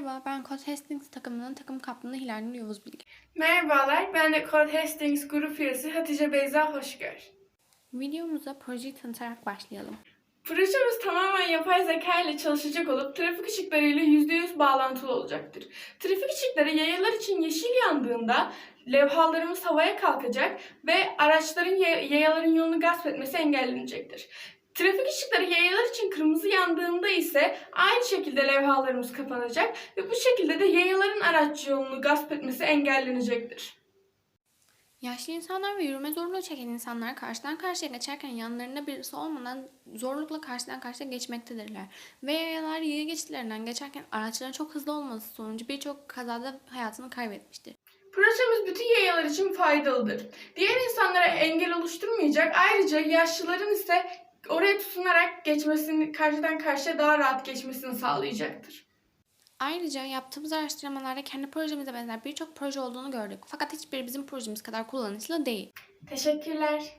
Merhaba, ben Code Hastings takımının takım kaptanı Hilal Nur Yavuz Bilge. Merhabalar, ben de Code Hastings grup üyesi Hatice Beyza Hoşgör. Videomuza projeyi tanıtarak başlayalım. Projemiz tamamen yapay zeka ile çalışacak olup trafik ışıklarıyla %100 bağlantılı olacaktır. Trafik ışıkları yayalar için yeşil yandığında levhalarımız havaya kalkacak ve araçların ya- yayaların yolunu gasp etmesi engellenecektir. Trafik ışıkları yayalar için kırmızı yandığında ise aynı şekilde levhalarımız kapanacak ve bu şekilde de yayaların araç yolunu gasp etmesi engellenecektir. Yaşlı insanlar ve yürüme zorluğu çeken insanlar karşıdan karşıya geçerken yanlarında birisi olmadan zorlukla karşıdan karşıya geçmektedirler. Ve yayalar yaya geçitlerinden geçerken araçların çok hızlı olması sonucu birçok kazada hayatını kaybetmiştir. Projemiz bütün yayalar için faydalıdır. Diğer insanlara engel oluşturmayacak. Ayrıca yaşlıların ise oraya tutunarak geçmesini, karşıdan karşıya daha rahat geçmesini sağlayacaktır. Ayrıca yaptığımız araştırmalarda kendi projemize benzer birçok proje olduğunu gördük. Fakat hiçbiri bizim projemiz kadar kullanışlı değil. Teşekkürler.